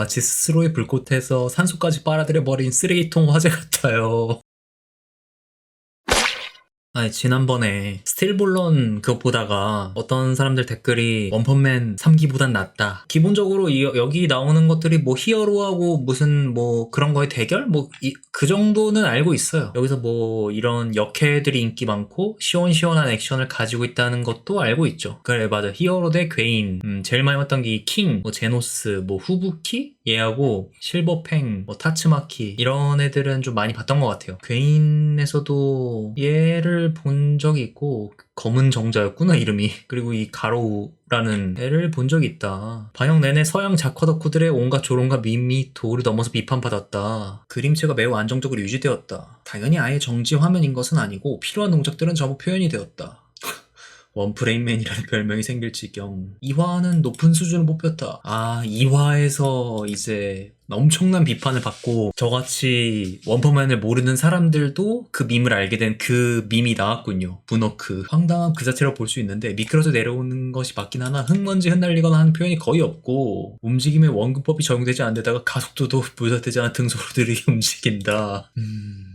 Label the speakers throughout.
Speaker 1: 마치 스스로의 불꽃에서 산소까지 빨아들여버린 쓰레기통 화재 같아요. 아니 지난번에 스틸볼런 그거 보다가 어떤 사람들 댓글이 원펀맨 3기보단 낫다 기본적으로 이- 여기 나오는 것들이 뭐 히어로하고 무슨 뭐 그런 거의 대결? 뭐 그 정도는 알고 있어요. 여기서 뭐 이런 역해들이 인기 많고 시원시원한 액션을 가지고 있다는 것도 알고 있죠. 그래 맞아. 히어로 대 괴인. 음, 제일 많이 봤던 게 킹, 뭐 제노스, 뭐 후부키? 얘하고 실버팽, 뭐 타츠마키. 이런 애들은 좀 많이 봤던 것 같아요. 괴인에서도 얘를 본 적이 있고 검은 정자였구나 이름이. 그리고 이 가로우 라는 애를 본 적이 있다. 방영 내내 서양 작화 덕후들의 온갖 조롱과 밈이 도를 넘어서 비판받았다. 그림체가 매우 안정적으로 유지되었다. 당연히 아예 정지 화면인 것은 아니고 필요한 동작들은 전부 표현이 되었다. 원프레임맨이라는 별명이 생길 지경. 2화는 높은 수준을 뽑혔다. 아, 2화에서 이제 엄청난 비판을 받고 저같이 원퍼맨을 모르는 사람들도 그 밈을 알게 된 그 밈이 나왔군요. 분워크. 황당한 그 자체로 볼 수 있는데 미끄러져 내려오는 것이 맞긴 하나 흙먼지 흩날리거나 하는 표현이 거의 없고 움직임에 원근법이 적용되지 않는 데다가 가속도도 부여되지 않은 등소로들이 움직인다. 음...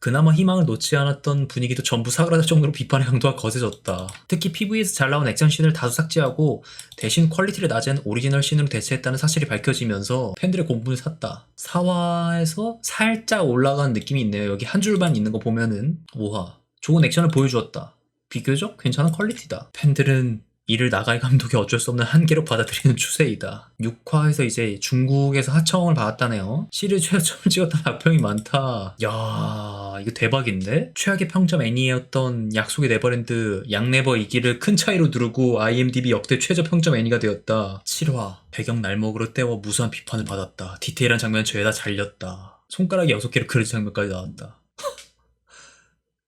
Speaker 1: 그나마 희망을 놓지 않았던 분위기도 전부 사그라들 정도로 비판의 강도가 거세졌다. 특히 PV에서 잘 나온 액션 씬을 다수 삭제하고 대신 퀄리티를 낮은 오리지널 씬으로 대체했다는 사실이 밝혀지면서 팬들의 공분을 샀다. 4화에서 살짝 올라간 느낌이 있네요. 여기 한 줄만 있는 거 보면은 5화. 좋은 액션을 보여주었다. 비교적 괜찮은 퀄리티다. 팬들은 이를 나가이 감독이 어쩔 수 없는 한계로 받아들이는 추세이다. 6화에서 이제 중국에서 하청을 받았다네요. 시리즈 최저점을 찍었다는 악평이 많다. 야 이거 대박인데? 최악의 평점 애니였던 약속의 네버랜드 양네버 이기를 큰 차이로 누르고 IMDb 역대 최저 평점 애니가 되었다. 7화 배경 날먹으로 떼워 무수한 비판을 받았다. 디테일한 장면 죄다 잘렸다. 손가락이 6개로 그려진 장면까지 나왔다.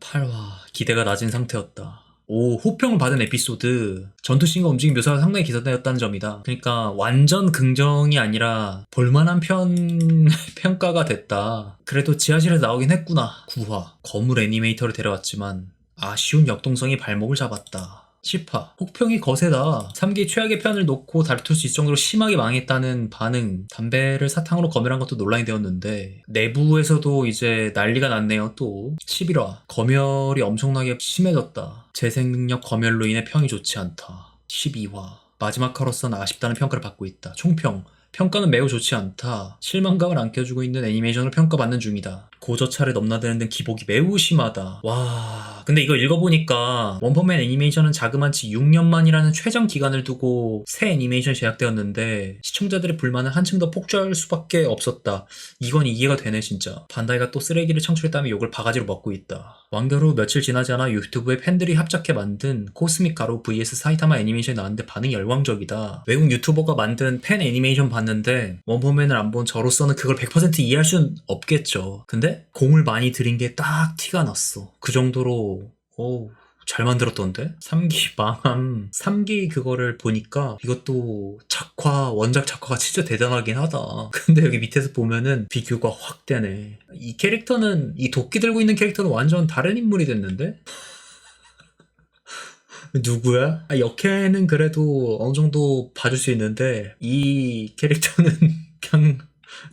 Speaker 1: 8화 기대가 낮은 상태였다. 오, 호평을 받은 에피소드. 전투씬과 움직임 묘사가 상당히 기사되었다는 점이다. 그러니까 완전 긍정이 아니라 볼만한 편, 평가가 됐다. 그래도 지하실에서 나오긴 했구나. 9화. 거물 애니메이터를 데려왔지만 아쉬운 역동성이 발목을 잡았다. 10화. 혹평이 거세다. 3기 최악의 편을 놓고 다툴 수 있을 정도로 심하게 망했다는 반응. 담배를 사탕으로 검열한 것도 논란이 되었는데 내부에서도 이제 난리가 났네요 또. 11화. 검열이 엄청나게 심해졌다. 재생 능력 검열로 인해 평이 좋지 않다. 12화. 마지막 화로서는 아쉽다는 평가를 받고 있다. 총평. 평가는 매우 좋지 않다. 실망감을 안겨주고 있는 애니메이션을 평가받는 중이다. 고저차를 넘나드는 등 기복이 매우 심하다. 와. 근데 이거 읽어보니까 원펀맨 애니메이션은 자그마치 6년 만이라는 최장 기간을 두고 새 애니메이션이 제작되었는데 시청자들의 불만은 한층 더 폭주할 수밖에 없었다. 이건 이해가 되네 진짜. 반다이가 또 쓰레기를 창출했다며 욕을 바가지로 먹고 있다. 완결 후 며칠 지나지 않아 유튜브에 팬들이 합작해 만든 코스믹 가로 vs 사이타마 애니메이션이 나왔는데 반응이 열광적이다. 외국 유튜버가 만든 팬 애니메이션 봤는데 원펀맨을 안 본 저로서는 그걸 100% 이해할 수는 없겠죠. 근데 공을 많이 들인 게 딱 티가 났어. 그 정도로 오, 잘 만들었던데? 3기 망함 3기 그거를 보니까 이것도 작화 원작 작화가 진짜 대단하긴 하다 근데 여기 밑에서 보면은 비교가 확 되네 이 캐릭터는 이 도끼 들고 있는 캐릭터는 완전 다른 인물이 됐는데? 누구야? 아, 역해는 그래도 어느 정도 봐줄 수 있는데 이 캐릭터는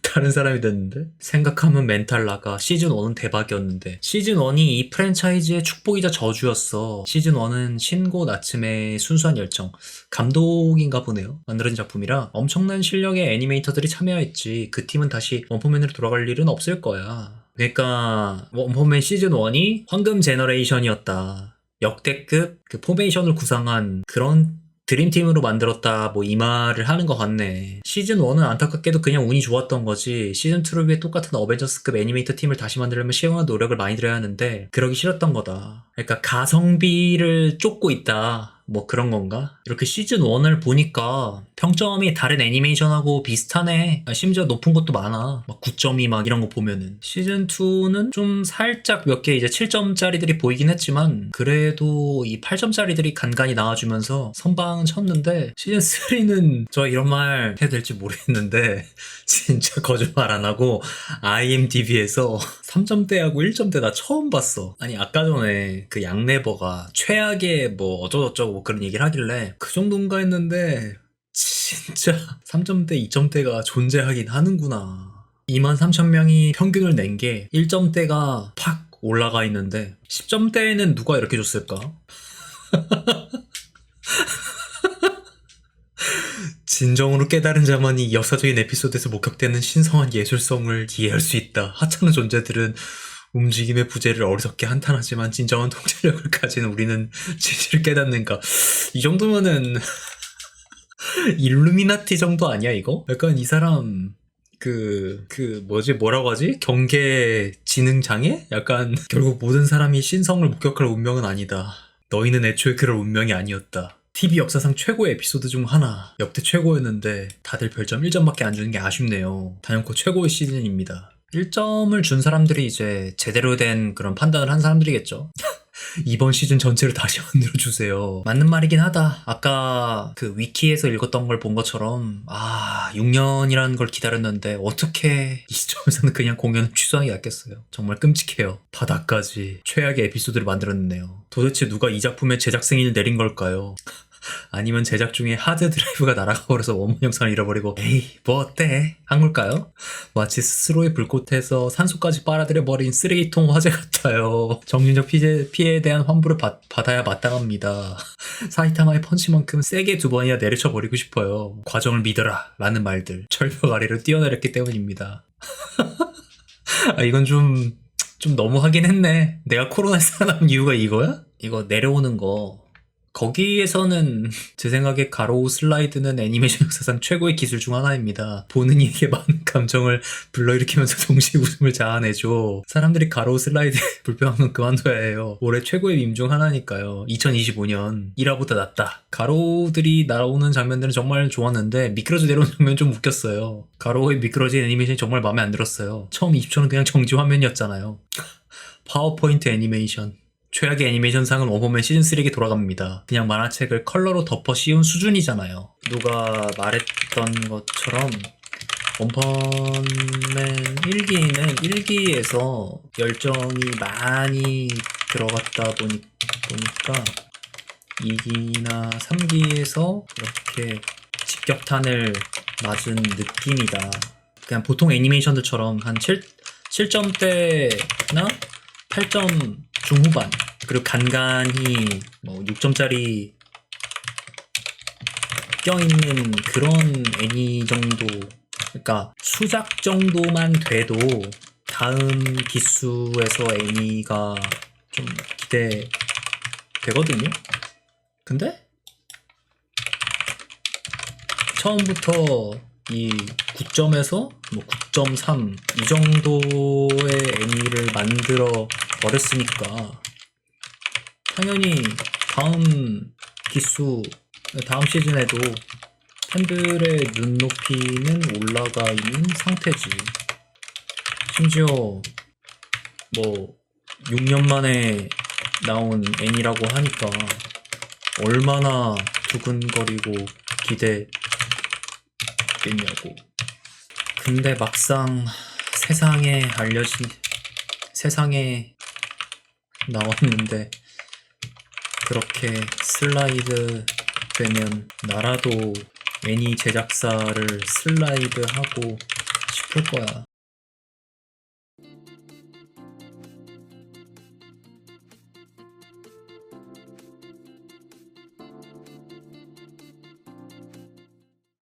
Speaker 1: 다른 사람이 됐는데? 생각하면 멘탈 나가. 시즌1은 대박이었는데. 시즌1이 이 프랜차이즈의 축복이자 저주였어. 시즌1은 신고 나츠메의 순수한 열정. 감독인가 보네요. 만들어진 작품이라 엄청난 실력의 애니메이터들이 참여했지. 그 팀은 다시 원포맨으로 돌아갈 일은 없을 거야. 그러니까 원포맨 시즌1이 황금 제너레이션이었다. 역대급 그 포메이션을 구상한 그런 드림팀으로 만들었다 뭐 이 말을 하는 것 같네. 시즌 1은 안타깝게도 그냥 운이 좋았던 거지. 시즌 2를 위해 똑같은 어벤져스급 애니메이터 팀을 다시 만들려면 시험한 노력을 많이 들여야 하는데 그러기 싫었던 거다. 그러니까 가성비를 쫓고 있다 뭐 그런 건가? 이렇게 시즌 1을 보니까 평점이 다른 애니메이션하고 비슷하네. 아, 심지어 높은 것도 많아. 막 9.2 막 이런 거 보면은. 시즌 2는 좀 살짝 몇 개 이제 7점짜리들이 보이긴 했지만 그래도 이 8점짜리들이 간간히 나와주면서 선방은 쳤는데 시즌 3는 저 이런 말 해도 될지 모르겠는데 진짜 거짓말 안 하고 IMDb에서 3점대하고 1점대 나 처음 봤어. 아니 아까 전에 그 양네버가 최악의 뭐 어쩌고저쩌고 뭐 그런 얘기를 하길래 그 정도인가 했는데 진짜 3점대, 2점대가 존재하긴 하는구나. 2만 3천 명이 평균을 낸 게 1점대가 팍 올라가 있는데 10점대에는 누가 이렇게 줬을까? 진정으로 깨달은 자만이 역사적인 에피소드에서 목격되는 신성한 예술성을 이해할 수 있다. 하찮은 존재들은 움직임의 부재를 어리석게 한탄하지만 진정한 통찰력을 가진 우리는 진실을 깨닫는가. 이 정도면은 일루미나티 정도 아니야 이거? 약간 이 사람 그, 그, 뭐지, 뭐라고 하지? 경계 지능 장애? 약간, 결국 모든 사람이 신성을 목격할 운명은 아니다. 너희는 애초에 그럴 운명이 아니었다. TV 역사상 최고의 에피소드 중 하나. 역대 최고였는데, 다들 별점 1점밖에 안 주는 게 아쉽네요. 단연코 최고의 시즌입니다. 1점을 준 사람들이 이제 제대로 된 그런 판단을 한 사람들이겠죠. 이번 시즌 전체를 다시 만들어 주세요. 맞는 말이긴 하다. 아까 그 위키에서 읽었던 걸 본 것처럼, 아, 6년이라는 걸 기다렸는데, 어떻게 이 시점에서는 그냥 공연을 취소하기 낫겠어요. 정말 끔찍해요. 바닥까지 최악의 에피소드를 만들었네요. 도대체 누가 이 작품의 제작 승인을 내린 걸까요? 아니면 제작 중에 하드 드라이브가 날아가 버려서 원본 영상을 잃어버리고 에이 뭐 어때 한 걸까요? 마치 스스로의 불꽃에서 산소까지 빨아들여 버린 쓰레기통 화재 같아요. 정신적 피해, 피해에 대한 환불을 받, 받아야 마땅합니다. 사이타마의 펀치만큼 세게 두 번이나 내리쳐 버리고 싶어요. 과정을 믿어라 라는 말들 절벽 아래로 뛰어내렸기 때문입니다. 아 이건 좀 좀 너무 하긴 했네. 내가 코로나에 살아남은 이유가 이거야? 이거 내려오는 거 거기에서는 제 생각에 가로우 슬라이드는 애니메이션 역사상 최고의 기술 중 하나입니다. 보는 이에게 많은 감정을 불러일으키면서 동시에 웃음을 자아내죠. 사람들이 가로우 슬라이드에 불평한 건 그만둬야 해요. 올해 최고의 밈 중 하나니까요. 2025년 1화보다 낫다. 가로우들이 날아오는 장면들은 정말 좋았는데 미끄러져 내려오는 장면 좀 웃겼어요. 가로우의 미끄러진 애니메이션이 정말 마음에 안 들었어요. 처음 20초는 그냥 정지 화면이었잖아요. 파워포인트 애니메이션. 최악의 애니메이션상은 원본맨 시즌3에게 돌아갑니다. 그냥 만화책을 컬러로 덮어 씌운 수준이잖아요. 누가 말했던 것처럼 원펀맨 1기는 1기에서 열정이 많이 들어갔다 보니, 보니까 2기나 3기에서 이렇게 직격탄을 맞은 느낌이다. 그냥 보통 애니메이션들처럼 한 7, 7점대나 8점 중후반 그리고 간간히 뭐 6점짜리 껴있는 그런 애니 정도 그러니까 수작 정도만 돼도 다음 기수에서 애니가 좀 기대되거든요. 근데 처음부터 이 9점에서 뭐 9.3 이 정도의 애니를 만들어 버렸으니까 당연히 다음 기수 다음 시즌에도 팬들의 눈높이는 올라가 있는 상태지. 심지어 뭐 6년 만에 나온 애니라고 하니까 얼마나 두근거리고 기대겠냐고. 근데 막상 세상에 알려진 세상에 나왔는데 그렇게 슬라이드 되면 나라도 애니 제작사를 슬라이드 하고 싶을 거야.